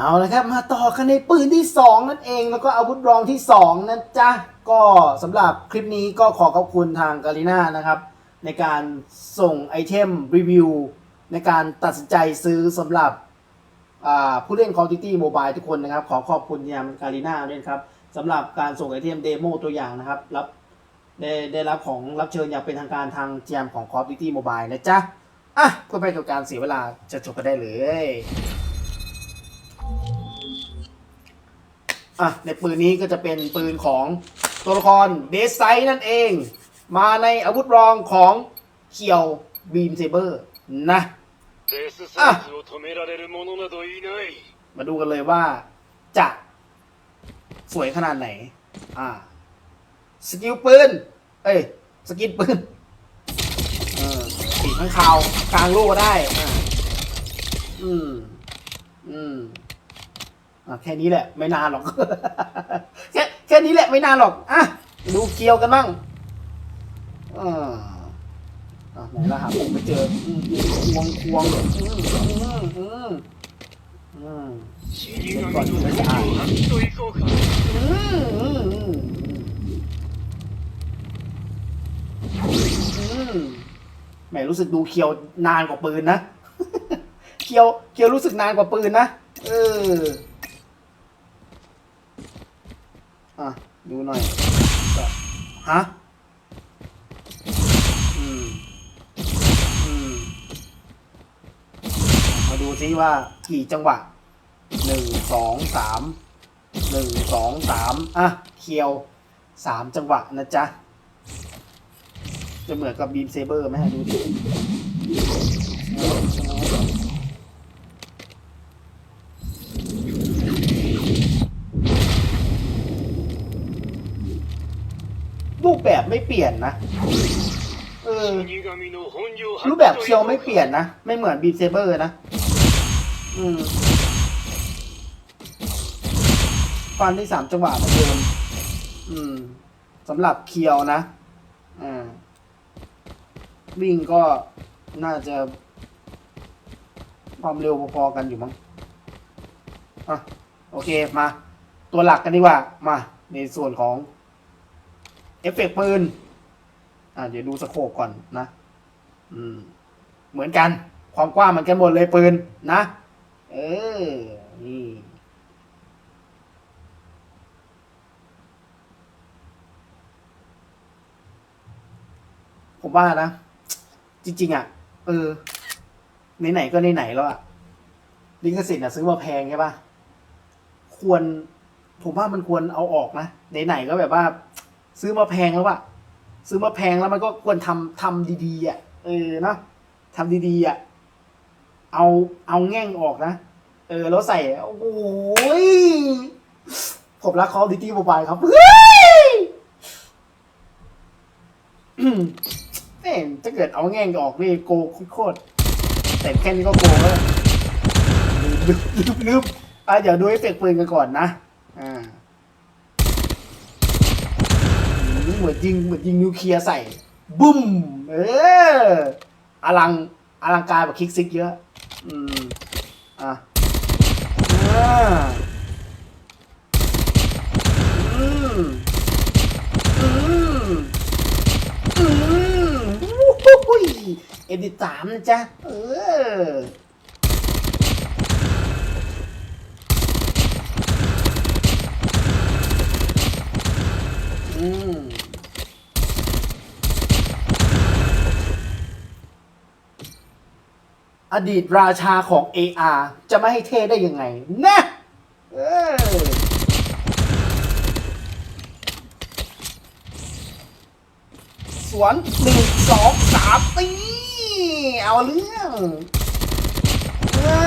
เอาละครับมาต่อกันในปืนที่ 2 นั่นเองแล้วก็อาวุธรองที่ 2 นะจ๊ะ ก็สำหรับคลิปนี้ก็ขอขอบคุณทางกาลิน่านะครับ ในการส่งไอเทมรีวิว ในการตัดสินใจซื้อสำหรับผู้เล่น Call of Duty Mobile ทุกคนนะครับ ขอขอบคุณยามกาลิน่าด้วยครับสำหรับการส่งไอเทมเดโมตัวอย่างนะครับรับได้ได้รับของรับเชิญอย่างเป็นทางการทางเจียมของ Call of Duty Mobile นะจ๊ะอะเพื่อไม่ให้เกิดการเสียเวลาจะจบกันได้เลย อะในปืนนี้ก็จะเป็นปืนของตัวละครเดซไซน์นั่นเอง มาในอาวุธรองของเขียวบีมเซเบอร์นะอะมาดูกันเลยว่าจะสวยขนาดไหน อ่า สกิลปืน เอ้ย สกิลปืน เออปีกข้างคาวกลางโล่ได้ อ่า อืม อืม แค่นี้แหละ ไม่นานหรอก แค่แค่นี้แหละไม่นานหรอกอะดูเกียวกันบ้างอ่าไหนล่ะหาผมไม่เจอควงควงอืมอืมอืมอืมก่อนที่จะอ่านอืมอืมอืมแหมรู้สึกดูเคียวนานกว่าปืนนะ เคียวเคียวรู้สึกนานกว่าปืนนะ เออ อะ ดูหน่อยก็ฮะอืมอืมมาดูซิว่ากี่จังหวะหนึ่งสองสามหนึ่งสองสามอะเคียวสามจังหวะนะจ๊ะ จะเหมือนกับบีมเซเบอร์ไหมฮะดูดิ รูปแบบไม่เปลี่ยนนะเออรูปแบบเคียวไม่เปลี่ยนนะ ไม่เหมือนบีเซเบอร์นะ อืมฟันที่สามจังหวะเหมือนเดิมอืมสำหรับเคียวนะอ่าวิ่งก็น่าจะ ความเร็วพอๆกันอยู่มั้งอะโอเคมา ตัวหลักกันดีกว่า มา ในส่วนของ เอฟเฟกปืน อ่าเดี๋ยวดูสโคปก่อนนะ อืม เหมือนกัน ความกว้างเหมือนกันหมดเลยปืนนะ เออ นี่ผมว่านะ จริง ๆ อะ เออไหนๆก็ไหนๆแล้วอะลิขสิทธิ์อะซื้อมาแพงใช่ปะควร ผมว่ามันควรเอาออกนะไหนๆก็แบบว่า ซื้อมาแพงแล้วอะซื้อมาแพงแล้วมันก็ควรทำทำดีๆอะ เออนะทำดีๆอะ เอาเอาแง่งออกนะ เออ แล้วใส่โอ้ยผมรัก Call of Duty Mobile ครับเฮ้ยเอ้ยถ้าเกิดเอาแง่งออกนี่โกโคตรแต่แค่นี้ก็โกแล้วลืมลืมลืมอะเดี๋ยวดูเอฟเฟกต์ปืนกันก่อนนะ อ่า เหมือนยิงเหมือนยิงนิวเคลียร์ใส่บุ้มเอออลังอลังการแบบคิกซิกเยอะอืมอะอ่าอืมอืมอืมวู้ฮู้ยเอ็ดดิสามนะจ๊ะเอออื อดีตราชาของ AR จะไม่ให้เท่ได้ยังไงนะเออสวนหนึ่งสองสามตีเอาเรื่องอ่า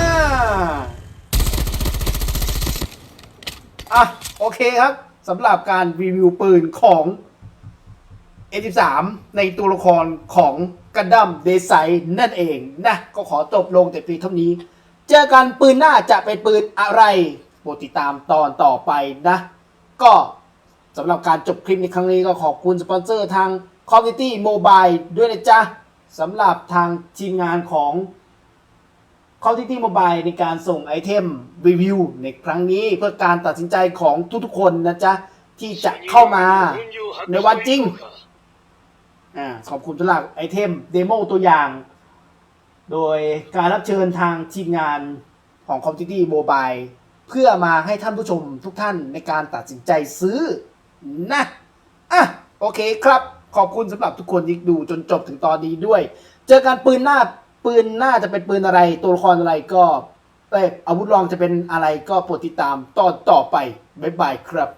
อะ โอเคครับสำหรับการรีวิวปืนของ A13 ในตัวละครของกันดั้มเดซไซนั่นเองนะ ก็ขอจบลงแต่เพียงเท่านี้ เจอกันปืนหน้าจะเป็นปืนอะไรโปรดติดตามตอนต่อไปนะ ก็สำหรับการจบคลิปในครั้งนี้ก็ขอบคุณสปอนเซอร์ทาง c o m m u n i t y Mobile ด้วยนะจ๊ะสำหรับทางทีมงานของ Call of Duty Mobile ในการส่งไอเทมรีวิวในครั้งนี้เพื่อการตัดสินใจของทุกๆคนนะจ๊ะที่จะเข้ามาในวันจริง อ่าขอบคุณสำหรับไอเทมเดโมตัวอย่าง โดยการรับเชิญทางทีมงานของ Call of Duty Mobile เพื่อมาให้ท่านผู้ชมทุกท่านในการตัดสินใจซื้อนะอะโอเคครับ ขอบคุณสำหรับทุกคนที่ดูจนจบถึงตอนนี้ด้วย เจอกันปืนหน้าปืนหน้าจะเป็นปืนอะไรตัวละครอะไรก็เอยอาวุธรองจะเป็นอะไรก็โปรดติดตามตอนต่อไป บ๊ายบายครับ